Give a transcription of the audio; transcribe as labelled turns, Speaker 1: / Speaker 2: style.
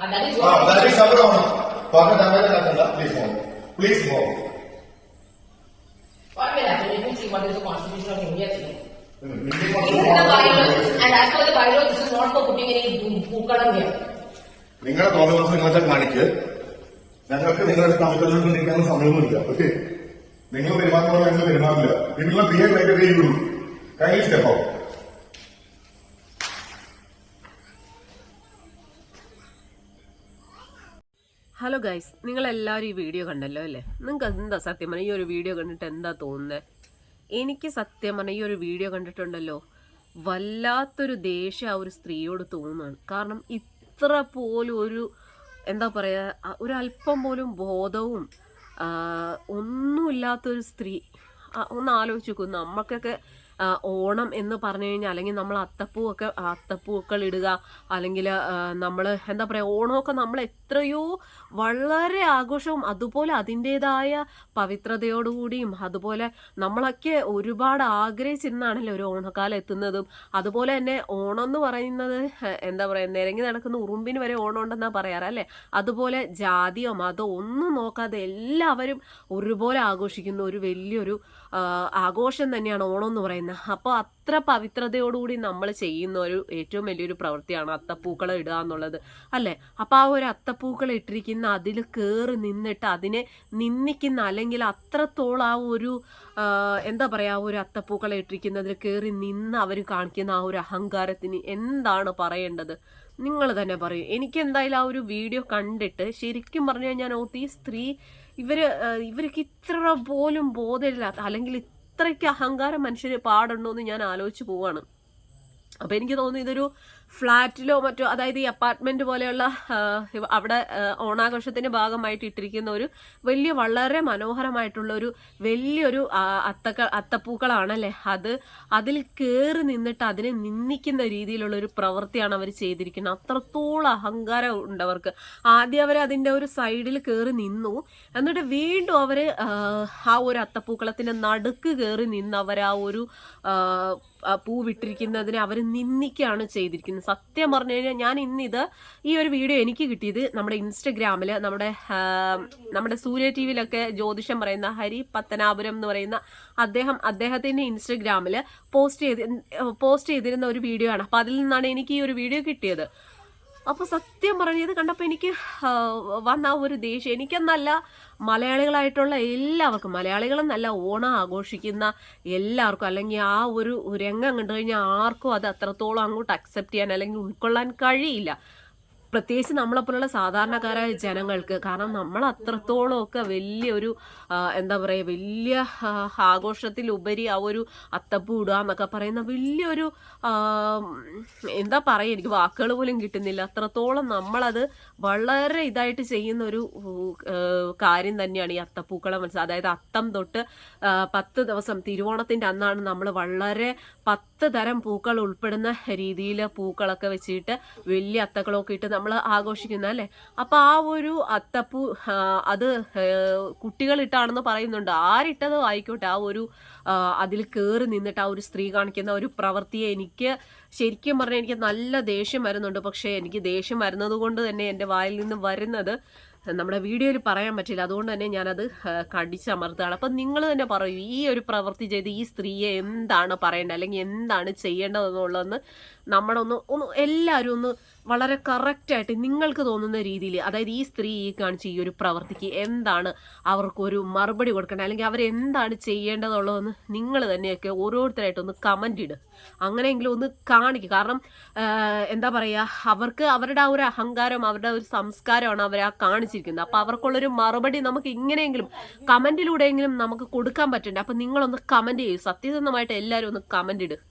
Speaker 1: And that is
Speaker 2: Ah,
Speaker 1: what.
Speaker 2: that is our honor. Father Damage Nakanda, please move. Please move.
Speaker 1: What will happen? Let me see what is the constitution of India saying.
Speaker 2: Minimum
Speaker 1: This is the bylaw, and as per the bylaw, this is not for putting any പൂക്കളം here.
Speaker 2: നിങ്ങളുടെ തോന്നുന്ന നിങ്ങളെ കാണിക്ക് ഞങ്ങൾക്ക് നിങ്ങളുടെ കമ്മിറ്റികളിൽ നിൽക്കാൻ സമയമൊന്നുമില്ല okay നിങ്ങൾ പെരുമാറുമ്പോൾ ഞങ്ങൾ പെരുമാറില്ല നിങ്ങളെ behave like a you kindly step
Speaker 3: out guys നിങ്ങൾ എല്ലാവരും ഈ വീഡിയോ കണ്ടല്ലോ അല്ലേ? നിങ്ങൾക്ക് എന്താ സത്യം പറഞ്ഞാൽ ഈ ഒരു വീഡിയോ കണ്ടിട്ട് എന്താ തോന്നുന്നത് എനിക്ക് സത്യം പറഞ്ഞാൽ ഈ ഒരു വീഡിയോ കണ്ടിട്ടുണ്ടല്ലോ വല്ലാത്തൊരു ദേഷ്യം ആ ഒരു സ്ത്രീയോട് തോന്നുകയാണ് കാരണം ഇത്ര പോലും ഒരു എന്താ പറയുക ഒരു അല്പം പോലും ബോധവും ഒന്നുമില്ലാത്തൊരു സ്ത്രീ. ഒന്ന് ആലോചിച്ച് നോക്കൂ നമുക്കൊക്കെ ഓണം എന്ന് പറഞ്ഞു കഴിഞ്ഞാൽ അല്ലെങ്കിൽ നമ്മൾ അത്തപ്പൂവൊക്കെ അത്തപ്പൂക്കൾ ഇടുക അല്ലെങ്കിൽ നമ്മൾ എന്താ പറയുക ഓണമൊക്കെ നമ്മൾ എത്രയോ വളരെ ആഘോഷവും അതുപോലെ അതിന്റെതായ പവിത്രതയോടുകൂടിയും അതുപോലെ നമ്മളൊക്കെ ഒരുപാട് ആഗ്രഹിച്ചിരുന്നാണല്ലോ ഒരു ഓണക്കാലം എത്തുന്നതും. അതുപോലെ തന്നെ ഓണം എന്ന് പറയുന്നത് എന്താ പറയുക നിരങ്ങി നടക്കുന്ന ഉറുമ്പിന് വരെ ഓണം ഉണ്ടെന്നാണ് പറയാറ് അല്ലേ? അതുപോലെ ജാതിയോ മതമോ ഒന്നും നോക്കാതെ എല്ലാവരും ഒരുപോലെ ആഘോഷിക്കുന്ന ഒരു വലിയൊരു ആഘോഷം തന്നെയാണ് ഓണം എന്ന് പറയുന്നത്. അപ്പോൾ അത്ര പവിത്രതയോടുകൂടി നമ്മൾ ചെയ്യുന്ന ഒരു ഏറ്റവും വലിയൊരു പ്രവൃത്തിയാണ് അത്തപ്പൂക്കൾ ഇടുക എന്നുള്ളത് അല്ലേ? അപ്പോൾ ആ ഒരു അത്തപ്പൂക്കൾ ഇട്ടിരിക്കുന്ന അതിൽ കയറി നിന്നിട്ട് അതിനെ നിന്ദിക്കുന്ന അല്ലെങ്കിൽ അത്രത്തോളം ആ ഒരു എന്താ പറയുക ആ ഒരു അത്തപ്പൂക്കൾ ഇട്ടിരിക്കുന്നതിൽ കയറി നിന്ന് അവർ കാണിക്കുന്ന ആ ഒരു അഹങ്കാരത്തിന് എന്താണ് പറയേണ്ടത്? നിങ്ങൾ തന്നെ പറയും. എനിക്ക് എന്തായാലും ആ ഒരു വീഡിയോ കണ്ടിട്ട് ശരിക്കും പറഞ്ഞു കഴിഞ്ഞാൽ ഓർത്ത് ഈ സ്ത്രീ ഇവർ ആ, ഇവർക്ക് ഇത്ര പോലും ബോധമില്ലാത്ത അല്ലെങ്കിൽ ഇത്രയ്ക്ക് അഹങ്കാരം മനുഷ്യന് പാടുണ്ടോ എന്ന് ഞാൻ ആലോചിച്ച് പോവാണ്. അപ്പോൾ എനിക്ക് തോന്നുന്നു ഇതൊരു ഫ്ലാറ്റിലോ മറ്റോ അതായത് ഈ അപ്പാർട്ട്മെന്റ് പോലെയുള്ള അവിടെ ഓണാഘോഷത്തിന്റെ ഭാഗമായിട്ട് ഇട്ടിരിക്കുന്ന ഒരു വലിയ വളരെ മനോഹരമായിട്ടുള്ള ഒരു വലിയൊരു അത്തക്ക അത്തപ്പൂക്കളാണല്ലേ? അത് അതിൽ കയറി നിന്നിട്ട് അതിനെ നിന്ദിക്കുന്ന രീതിയിലുള്ള ഒരു പ്രവൃത്തിയാണ് അവർ ചെയ്തിരിക്കുന്നത്. അത്രത്തോളം അഹങ്കാരം ഉണ്ട് അവർക്ക് ആദ്യം അവർ അതിന്റെ ഒരു സൈഡിൽ കയറി നിന്നു. എന്നിട്ട് വീണ്ടും അവർ ആ ഒരു അത്തപ്പൂക്കളത്തിന്റെ നടുക്ക് കയറി നിന്ന് അവർ ആ ഒരു ആ, ആ പൂ വിട്ടിരിക്കുന്നതിനെ അവർ നിന്ദിക്കുകയാണ് ചെയ്തിരിക്കുന്നത്. സത്യം പറഞ്ഞു കഴിഞ്ഞാൽ ഞാൻ ഇന്നിത് ഈ ഒരു വീഡിയോ എനിക്ക് കിട്ടിയത് നമ്മുടെ ഇൻസ്റ്റഗ്രാമിൽ നമ്മുടെ നമ്മുടെ സൂര്യ ടി വിയിലൊക്കെ ജ്യോതിഷം പറയുന്ന ഹരി പത്തനാപുരം എന്ന് പറയുന്ന അദ്ദേഹം അദ്ദേഹത്തിന്റെ ഇൻസ്റ്റഗ്രാമിൽ പോസ്റ്റ് ചെയ്ത് പോസ്റ്റ് ചെയ്തിരുന്ന ഒരു വീഡിയോ ആണ്. അപ്പോൾ അതിൽ നിന്നാണ് എനിക്ക് ഈ ഒരു വീഡിയോ കിട്ടിയത്. അപ്പോൾ സത്യം പറഞ്ഞത് കണ്ടപ്പോൾ എനിക്ക് വന്ന ഒരു ദേഷ്യം. എനിക്കെന്നല്ല മലയാളികളായിട്ടുള്ള എല്ലാവർക്കും മലയാളികളെന്നല്ല ഓണം ആഘോഷിക്കുന്ന എല്ലാവർക്കും അല്ലെങ്കിൽ ആ ഒരു രംഗം കണ്ടു കഴിഞ്ഞാൽ ആർക്കും അത് അത്രത്തോളം അങ്ങോട്ട് അക്സെപ്റ്റ് ചെയ്യാൻ അല്ലെങ്കിൽ ഉൾക്കൊള്ളാൻ കഴിയില്ല. പ്രത്യേകിച്ച് നമ്മളെപ്പോലുള്ള സാധാരണക്കാരായ ജനങ്ങൾക്ക് കാരണം നമ്മൾ അത്രത്തോളം ഒക്കെ വലിയൊരു എന്താ പറയുക വലിയ ആഘോഷത്തിലുപരി ആ ഒരു അത്തപ്പൂ ഇടുക എന്നൊക്കെ പറയുന്ന വലിയൊരു എന്താ പറയുക എനിക്ക് വാക്കുകൾ പോലും കിട്ടുന്നില്ല. അത്രത്തോളം നമ്മളത് വളരെ ഇതായിട്ട് ചെയ്യുന്ന ഒരു കാര്യം തന്നെയാണ് ഈ അത്തപ്പൂക്കളം മനസ്സിലാക്കുക അതായത് അത്തം തൊട്ട് പത്ത് ദിവസം തിരുവോണത്തിന്റെ അന്നാണ് നമ്മൾ വളരെ പത്ത് തരം പൂക്കൾ ഉൾപ്പെടുന്ന രീതിയിൽ പൂക്കളൊക്കെ വെച്ചിട്ട് വലിയ അത്തക്കളൊക്കെ ഇട്ട് നമ്മൾ ആഘോഷിക്കുന്നത് അല്ലേ? അപ്പോൾ ആ ഒരു അത്തപ്പൂ അത് കുട്ടികളിട്ടാണെന്ന് പറയുന്നുണ്ട്. ആരിട്ടതോ ആയിക്കോട്ടെ ആ ഒരു അതിൽ കയറി നിന്നിട്ട് ആ ഒരു സ്ത്രീ കാണിക്കുന്ന ഒരു പ്രവൃത്തിയെ എനിക്ക് ശരിക്കും പറഞ്ഞാൽ എനിക്ക് നല്ല ദേഷ്യം വരുന്നുണ്ട്. പക്ഷേ എനിക്ക് ദേഷ്യം വരുന്നത് കൊണ്ട് തന്നെ എന്റെ വായിൽ നിന്ന് വരുന്നത് നമ്മുടെ വീഡിയോയിൽ പറയാൻ പറ്റില്ല. അതുകൊണ്ട് തന്നെ ഞാനത് കടിച്ചമർത്തുകയാണ്. അപ്പം നിങ്ങൾ തന്നെ പറയൂ ഈ ഒരു പ്രവൃത്തി ചെയ്ത് ഈ സ്ത്രീയെ എന്താണ് പറയേണ്ടത്? അല്ലെങ്കിൽ എന്താണ് ചെയ്യേണ്ടതെന്നുള്ളതെന്ന് നമ്മളൊന്ന് ഒന്ന് എല്ലാവരും ഒന്ന് വളരെ കറക്റ്റായിട്ട് നിങ്ങൾക്ക് തോന്നുന്ന രീതിയിൽ അതായത് ഈ സ്ത്രീ ഈ കാണിച്ച ഈ ഒരു പ്രവൃത്തിക്ക് എന്താണ് അവർക്കൊരു മറുപടി കൊടുക്കേണ്ടത്? അല്ലെങ്കിൽ അവരെന്താണ് ചെയ്യേണ്ടതുള്ളതെന്ന് നിങ്ങൾ തന്നെയൊക്കെ ഓരോരുത്തരായിട്ടൊന്ന് കമന്റ് ഇട്. അങ്ങനെയെങ്കിലും ഒന്ന് കാണിക്കുക കാരണം എന്താ പറയുക അവർക്ക് അവരുടെ ആ ഒരു അഹങ്കാരം അവരുടെ ഒരു സംസ്കാരമാണ് അവർ ആ കാണിച്ചിരിക്കുന്നത്. അപ്പോൾ അവർക്കുള്ളൊരു മറുപടി നമുക്ക് ഇങ്ങനെയെങ്കിലും കമന്റിലൂടെയെങ്കിലും നമുക്ക് കൊടുക്കാൻ പറ്റുന്നുണ്ട് അപ്പം നിങ്ങളൊന്ന് കമന്റ് ചെയ്യൂ. സത്യസന്ധമായിട്ട് എല്ലാവരും ഒന്ന് കമന്റ് ഇട്.